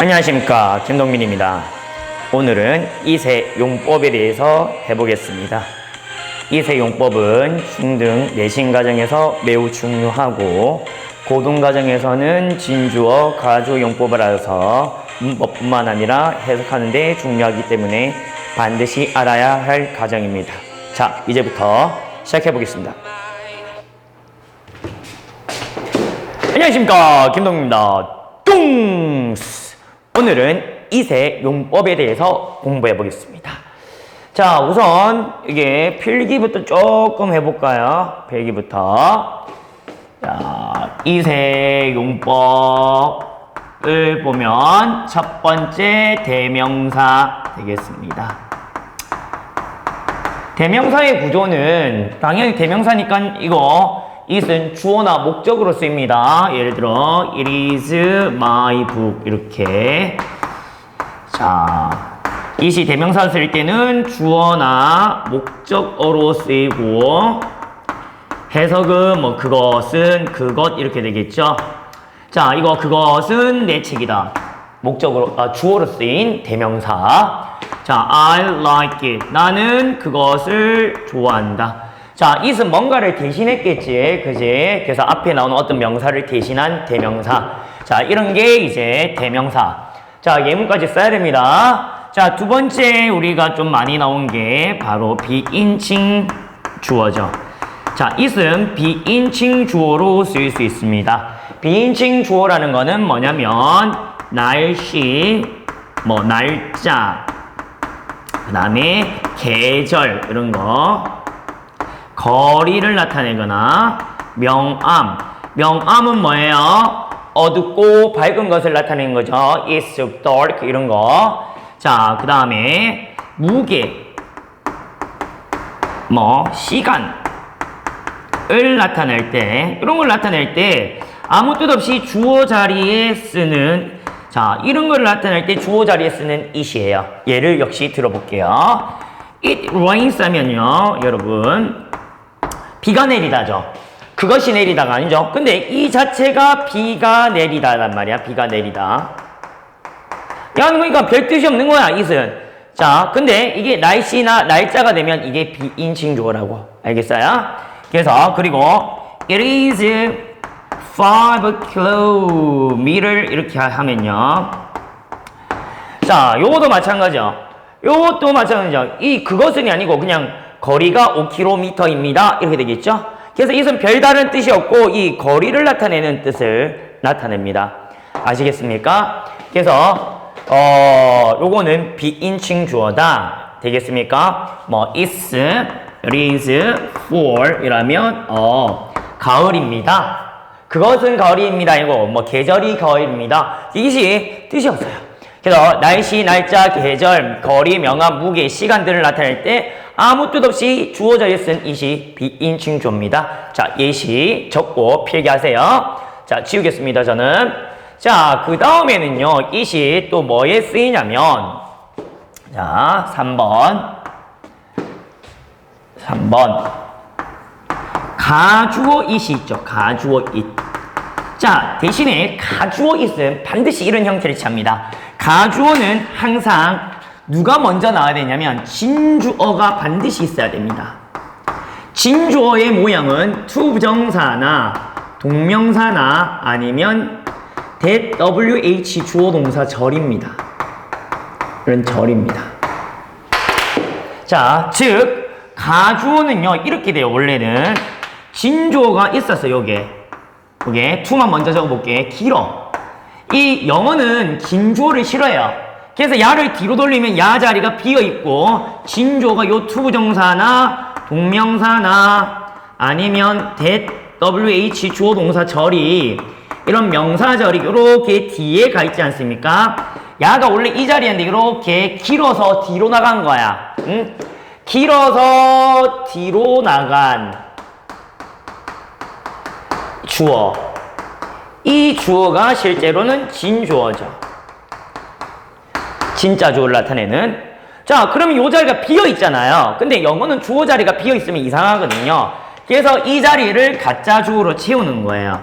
안녕하십니까 김동민입니다. 오늘은 이세 용법에 대해서 해보겠습니다. 이세 용법은 중등 내신 과정에서 매우 중요하고 고등 과정에서는 진주어 가주 용법을 알아서 문법뿐만 아니라 해석하는 데 중요하기 때문에 반드시 알아야 할 과정입니다. 자, 이제부터 시작해 보겠습니다. 안녕하십니까 김동민입니다. 뚱스 오늘은 이세 용법에 대해서 공부해 보겠습니다. 자 우선 이게 필기부터 조금 해볼까요? 필기부터 자 이세 용법을 보면 첫 번째 대명사 되겠습니다. 대명사의 구조는 당연히 대명사니까 이거 it은 주어나 목적으로 쓰입니다. 예를 들어 it is my book 이렇게 자 it이 대명사 쓸 때는 주어나 목적어로 쓰이고 해석은 뭐 그것은 그것 이렇게 되겠죠. 자 이거 그것은 내 책이다. 목적으로 아, 주어로 쓰인 대명사. 자 I like it 나는 그것을 좋아한다. 자, it은 뭔가를 대신했겠지. 그지? 그래서 앞에 나오는 어떤 명사를 대신한 대명사. 자, 이런 게 이제 대명사. 자, 예문까지 써야 됩니다. 자, 두 번째 우리가 좀 많이 나온 게 바로 비인칭 주어죠. 자, it은 비인칭 주어로 쓰일 수 있습니다. 비인칭 주어라는 거는 뭐냐면 날씨, 뭐 날짜, 그 다음에 계절 이런 거 거리를 나타내거나 명암. 명암은 뭐예요? 어둡고 밝은 것을 나타내는 거죠. It's dark 이런 거. 자, 그 다음에 무게. 뭐 시간을 나타낼 때 이런 걸 나타낼 때 아무 뜻 없이 주어 자리에 쓰는 자 이런 걸 나타낼 때 주어 자리에 쓰는 it이에요. 예를 역시 들어볼게요. It rains 하면요, 여러분 비가 내리다죠. 그것이 내리다가 아니죠. 근데 이 자체가 비가 내리다란 말이야. 비가 내리다. 야, 그러니까 별 뜻이 없는 거야, 이은. 자, 근데 이게 날씨나 날짜가 되면 이게 비인칭 주어라고. 알겠어요? 그래서, 그리고, it is five kilometer 이렇게 하면요. 자, 요것도 마찬가지죠. 요것도 마찬가지죠. 이 그것은이 아니고 그냥 거리가 5km입니다. 이렇게 되겠죠? 그래서 이것은 별다른 뜻이 없고 이 거리를 나타내는 뜻을 나타냅니다. 아시겠습니까? 그래서 어 요거는 비인칭 주어다. 되겠습니까? 뭐 is, is for 이라면 어 가을입니다. 그것은 가을입니다. 이거 뭐 계절이 가을입니다. 이것이 뜻이 없어요. 그래서 날씨, 날짜, 계절, 거리, 명암, 무게, 시간들을 나타낼 때 아무 뜻 없이 주어 자리에 쓴 이시 비인칭 주어입니다. 자, 예시 적고 필기하세요. 자, 지우겠습니다, 저는. 자, 그 다음에는요, 이시 또 뭐에 쓰이냐면, 자, 3번. 3번. 가주어 이시 있죠. 가주어 잇. 자, 대신에 가주어 있은 반드시 이런 형태를 취합니다. 가주어는 항상 누가 먼저 나와야 되냐면 진주어가 반드시 있어야 됩니다. 진주어의 모양은 투부정사나 동명사나 아니면 wh 주어 동사 절입니다. 이런 절입니다. 자, 즉 가주어는요 이렇게 돼요. 원래는 진주어가 있었어 요게. 요게 투만 먼저 적어볼게. 길어. 이 영어는 진주어를 싫어해요. 그래서 야를 뒤로 돌리면 야 자리가 비어 있고 진주어가 요 투부정사나 동명사나 아니면 that wh 주어 동사 절이 이런 명사절이 이렇게 뒤에 가 있지 않습니까? 야가 원래 이 자리인데 이렇게 길어서 뒤로 나간 거야. 응? 길어서 뒤로 나간 주어. 이 주어가 실제로는 진주어죠. 진짜 주어를 나타내는. 자, 그러면 이 자리가 비어 있잖아요. 근데 영어는 주어 자리가 비어 있으면 이상하거든요. 그래서 이 자리를 가짜 주어로 채우는 거예요.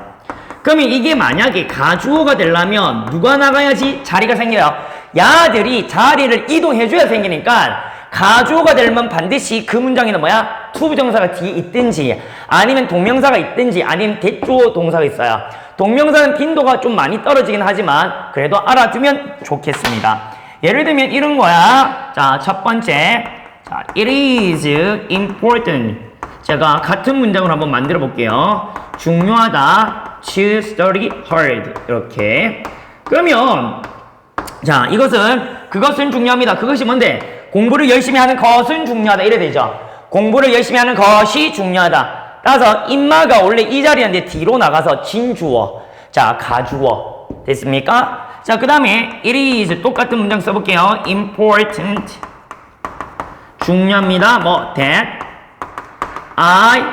그러면 이게 만약에 가주어가 되려면 누가 나가야지 자리가 생겨요. 야들이 자리를 이동해줘야 생기니까 가주어가 되려면 반드시 그 문장에는 뭐야? 투부정사가 뒤에 있든지 아니면 동명사가 있든지 아니면 대주어 동사가 있어요. 동명사는 빈도가 좀 많이 떨어지긴 하지만 그래도 알아두면 좋겠습니다. 예를 들면 이런 거야. 자, 첫 번째. 자, it is important. 제가 같은 문장을 한번 만들어 볼게요. 중요하다. to study hard. 이렇게. 그러면 자, 이것은 그것은 중요합니다. 그것이 뭔데? 공부를 열심히 하는 것은 중요하다. 이래 되죠. 공부를 열심히 하는 것이 중요하다. 따라서 인마가 원래 이 자리였는데 뒤로 나가서 진주어. 자, 가주어. 됐습니까? 자, 그 다음에 it is 똑같은 문장 써볼게요. important. 중요합니다. 뭐 that I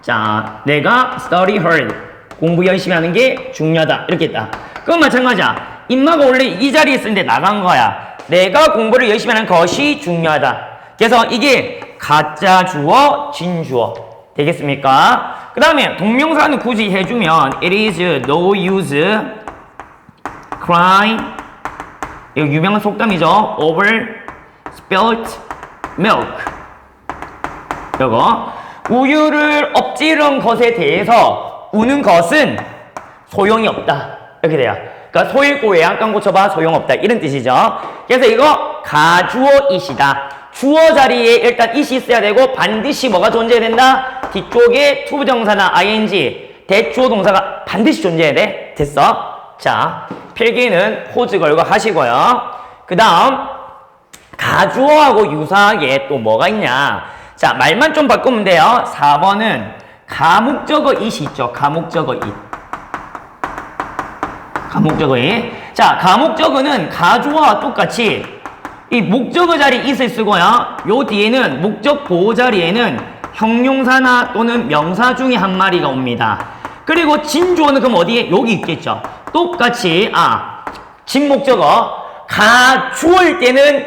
자, 내가 study hard. 공부 열심히 하는 게 중요하다. 이렇게 했다. 그건 마찬가지야. 인마가 원래 이 자리에 있었는데 나간 거야. 내가 공부를 열심히 하는 것이 중요하다. 그래서 이게 가짜 주어, 진주어. 되겠습니까? 그 다음에 동명사는 굳이 해주면 it is no use crying 이거 유명한 속담이죠. over spilt milk 이거 우유를 엎지른 것에 대해서 우는 것은 소용이 없다 이렇게 돼요. 그러니까 소일고 외양간 고쳐봐 소용없다 이런 뜻이죠. 그래서 이거 가주어 이시다. 주어 자리에 일단 이시 있어야 되고 반드시 뭐가 존재해야 된다? 뒤쪽에 투부정사나 ing 대주어 동사가 반드시 존재해야 돼. 됐어? 자 필기는 포즈 걸고 하시고요. 그 다음 가주어하고 유사하게 또 뭐가 있냐? 자, 말만 좀 바꾸면 돼요. 4번은 가목적어 있죠. 가목적어 it. 가목적어 it. 자, 가목적어는 가주어와 똑같이 이 목적어 자리 it을 쓰고요. 요 뒤에는 목적 보호 자리에는 형용사나 또는 명사 중에 한 마리가 옵니다. 그리고 진주어는 그럼 어디에? 여기 있겠죠. 똑같이 아, 진목적어 가주어일 때는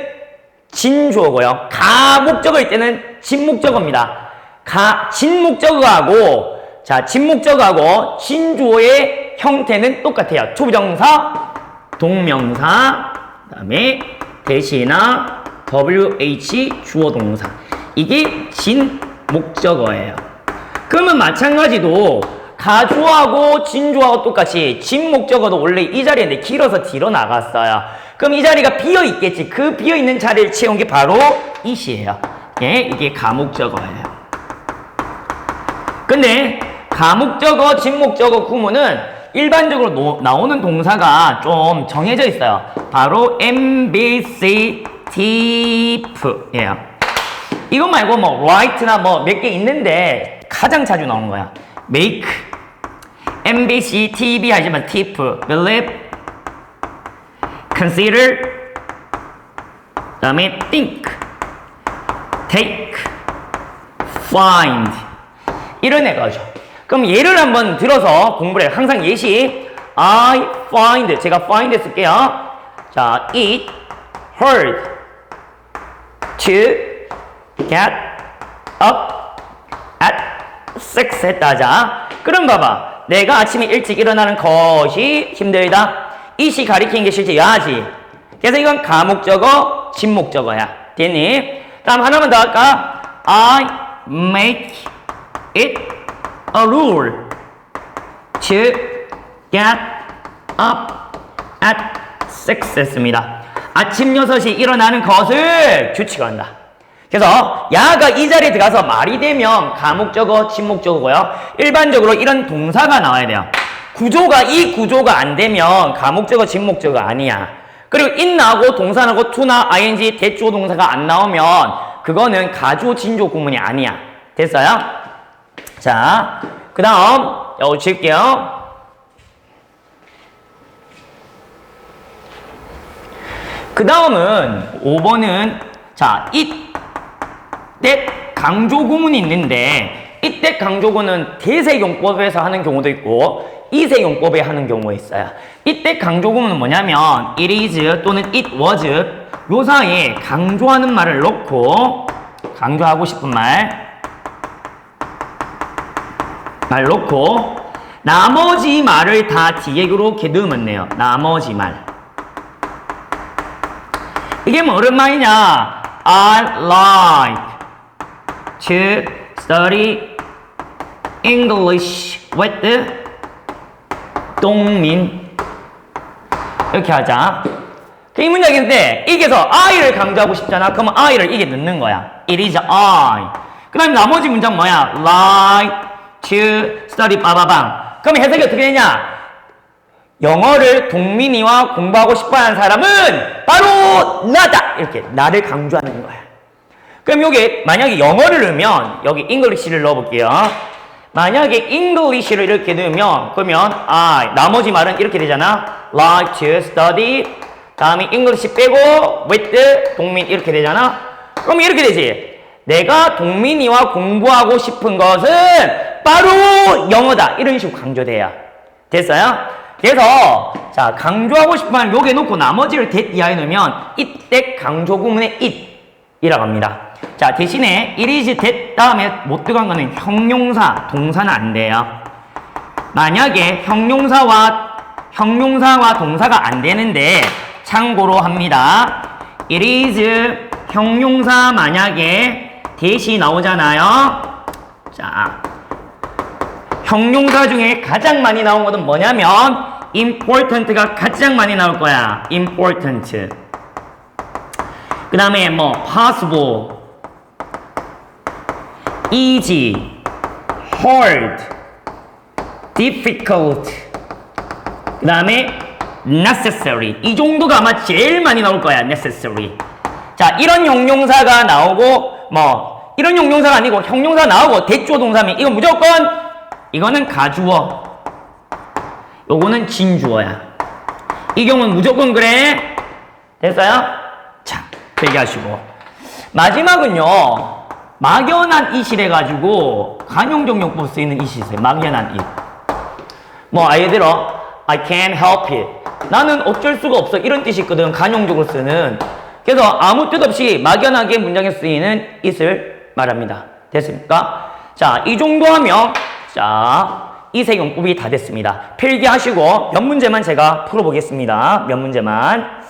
진주어고요. 가목적어일 때는 진목적어입니다. 가 진목적어하고 자 진목적어하고 진주어의 형태는 똑같아요. 투부정사, 동명사, 그다음에 대시나 WH 주어 동사 이게 진목적어예요. 그러면 마찬가지도 가주어하고 진주어하고 똑같이 진목적어도 원래 이 자리인데 길어서 뒤로 나갔어요. 그럼 이 자리가 비어 있겠지. 그 비어 있는 자리를 채운 게 바로 이시예요. 예, 이게 가목적어예요. 근데 가목적어, 진목적어 구문은 일반적으로 노- 나오는 동사가 좀 정해져 있어요. 바로 M, B, C, T, F예요. 이것 말고 뭐 write나 뭐 몇 개 있는데 가장 자주 나오는 거야. make, MBC, TV 하지만 tip, believe, consider, 그다음에 think, take, find 이런 애가죠. 그럼 예를 한번 들어서 공부를 해. 항상 예시 I find 제가 find 쓸게요. 자, it hard to get up at 6 했다. 자, 그럼 봐봐. 내가 아침에 일찍 일어나는 것이 힘들다. 이시 가리키는 게 실제 야지. 그래서 이건 가목적어, 진목적어야. 됐니? 다음 하나만 더 할까? I make it a rule to get up at 6 했습니다. 아침 6시 일어나는 것을 규칙한다. 그래서 야가 이 자리에 들어가서 말이 되면 가목적어, 진목적어고요. 일반적으로 이런 동사가 나와야 돼요. 구조가 이 구조가 안 되면 가목적어, 진목적어 아니야. 그리고 in 나오고 동사 나오고 to나 ing 대주어 동사가 안 나오면 그거는 가주어, 진주어 구문이 아니야. 됐어요? 자, 그 다음 여기 칠게요. 그 다음은 5번은 자, 이 때 강조 구문이 있는데 이때 강조구는 대세용법에서 하는 경우도 있고 이세용법에 하는 경우가 있어요. 이때 강조 구문은 뭐냐면 it is 또는 it was 요 사이에 강조하는 말을 넣고 강조하고 싶은 말말 놓고 나머지 말을 다 뒤에 이렇게 넣으면 돼요. 나머지 말. 이게 뭐는 말이냐? I like to study English with 동민. 이렇게 하자. 그이 문장인데 이게서 I를 강조하고 싶잖아. 그러면 I를 이게 넣는 거야. It is I. 그 다음에 나머지 문장 뭐야? Like to study 빠바방. 그럼 해석이 어떻게 되냐? 영어를 동민이와 공부하고 싶어하는 사람은 바로 나다 이렇게 나를 강조하는 거야. 그럼 여기 만약에 영어를 넣으면 여기 English를 넣어볼게요. 만약에 English를 이렇게 넣으면 그러면 I 나머지 말은 이렇게 되잖아. Like to study 다음에 English 빼고 with 동민 이렇게 되잖아. 그럼 이렇게 되지. 내가 동민이와 공부하고 싶은 것은 바로 영어다. 이런 식으로 강조돼요. 됐어요? 그래서 자 강조하고 싶으면 요게 놓고 나머지를 that 이하에 넣으면 이때 강조 구문의 it 이라고 합니다. 자 대신에 it is that 다음에 못 들어간 거는 형용사 동사는 안 돼요. 만약에 형용사와 형용사와 동사가 안 되는데 참고로 합니다. it is 형용사 만약에 대시 나오잖아요. 자 형용사 중에 가장 많이 나온 것은 뭐냐면 important가 가장 많이 나올 거야. important. 그 다음에 뭐 possible, easy, hard, difficult. 그 다음에 necessary. 이 정도가 아마 제일 많이 나올 거야. necessary. 자, 이런 형용사가 나오고 뭐 이런 형용사가 아니고 형용사 나오고 대조 동사면 이건 무조건 이거는 가주어. 요거는 진주어야. 이 경우는 무조건 그래. 됐어요? 자, 얘기하시고. 마지막은요. 막연한 이실 해 가지고 간용적 용법 쓰이는 이실 있어요. 막연한 이. 뭐 예를 들어 I can't help it. 나는 어쩔 수가 없어. 이런 뜻이 있거든. 간용적으로 쓰는. 그래서 아무 뜻 없이 막연하게 문장에 쓰이는 it을 말합니다. 됐습니까? 자, 이 정도 하면 자, 이세 용법이 다 됐습니다. 필기하시고 몇 문제만 제가 풀어보겠습니다. 몇 문제만.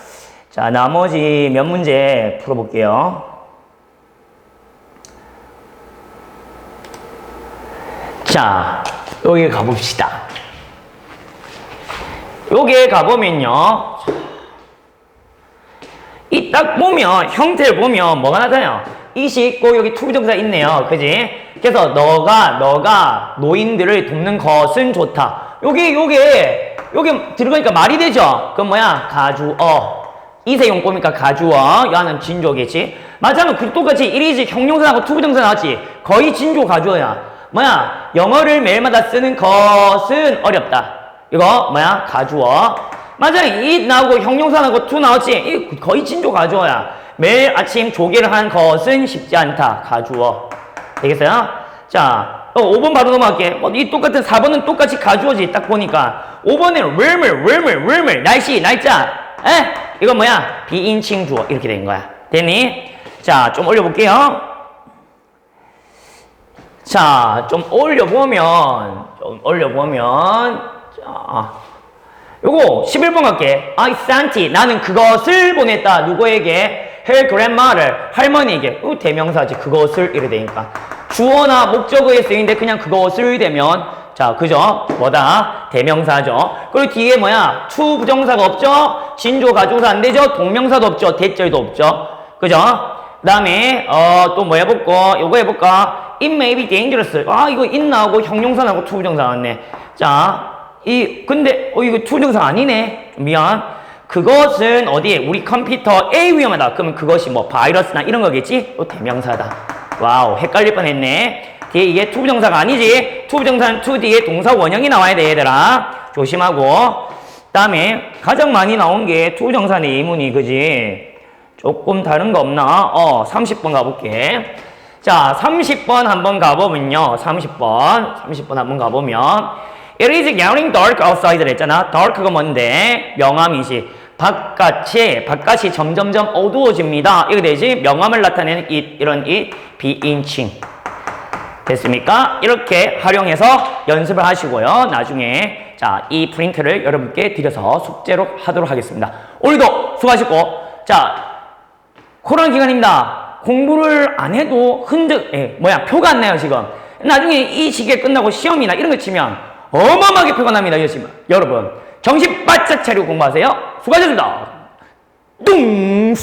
자, 나머지 몇 문제 풀어볼게요. 자, 여기 가봅시다. 여기에 가보면요. 이 딱 보면, 형태를 보면 뭐가 나타나요? 이시 있고 여기 투부정사 있네요. 그지? 그래서 너가, 너가 노인들을 돕는 것은 좋다. 여기, 요게, 요게 들어가니까 말이 되죠? 그럼 뭐야? 가주어. 이세용법이니까 가주어. 야는 진조겠지? 맞아면 그 똑같이 이리지 형용사하고 투부정사 나왔지? 거의 진조 가주어야. 뭐야? 영어를 매일마다 쓰는 것은 어렵다. 이거 뭐야? 가주어. 맞아. 이 나오고 형용사 나오고 투 나왔지? 이 거의 진조 가주어야. 매일 아침 조개를 하는 것은 쉽지 않다. 가주어. 되겠어요? 자, 어, 5번 바로 넘어갈게. 어, 이 똑같은 4번은 똑같이 가주어지. 딱 보니까. 5번에는 wilmer, wilmer, wilmer. 날씨, 날짜. 에? 이거 뭐야? 비인칭 주어. 이렇게 된 거야. 됐니? 자, 좀 올려볼게요. 자, 좀 올려보면, 좀 올려보면, 자, 요거 11번 갈게. I sent it. 나는 그것을 보냈다. 누구에게? her grandmother. 할머니에게. 어, 대명사지. 그것을 이래 되니까. 주어나 목적어에 쓰이는데 그냥 그것을 되면 자, 그죠? 뭐다? 대명사죠. 그리고 뒤에 뭐야? to 부정사가 없죠? 진조 가조사 안 되죠? 동명사도 없죠? 대절도 없죠? 그죠? 그 다음에 어, 또 뭐 해볼까? 요거 해볼까? It may be dangerous. 아, 이거 it 나오고 형용사 나오고 to 부정사 나왔네. 자, 이 근데 어 이거 투정사 아니네. 미안. 그것은 어디에? 우리 컴퓨터에 위험하다. 그러면 그것이 뭐 바이러스나 이런 거겠지? 어, 대명사다. 와우 헷갈릴 뻔 했네. 뒤에 이게 투부정사가 아니지? 투부정사는 투 뒤에 동사 원형이 나와야 돼 얘들아. 조심하고. 다음에 가장 많이 나온 게 투부정사 네 이문이. 그지? 조금 다른 거 없나? 어 30번 가볼게 자 30번 한번 가보면요 30번 30번 한번 가보면 It is getting dark outside 했잖아. dark가 뭔데? 명암이지. 바깥이, 바깥이 점점점 어두워집니다. 이거 되지? 명암을 나타내는 이, 이런 이 비인칭. 됐습니까? 이렇게 활용해서 연습을 하시고요. 나중에 자, 이 프린트를 여러분께 드려서 숙제로 하도록 하겠습니다. 오늘도 수고하셨고, 자, 코로나 기간입니다. 공부를 안 해도 흔적, 예, 뭐야, 표가 안 나요, 지금. 나중에 이 시기에 끝나고 시험이나 이런 거 치면 어마어마하게 표가 납니다. 여러분. 정신 바짝 차리고 공부하세요. 수고하셨습니다. 뚱!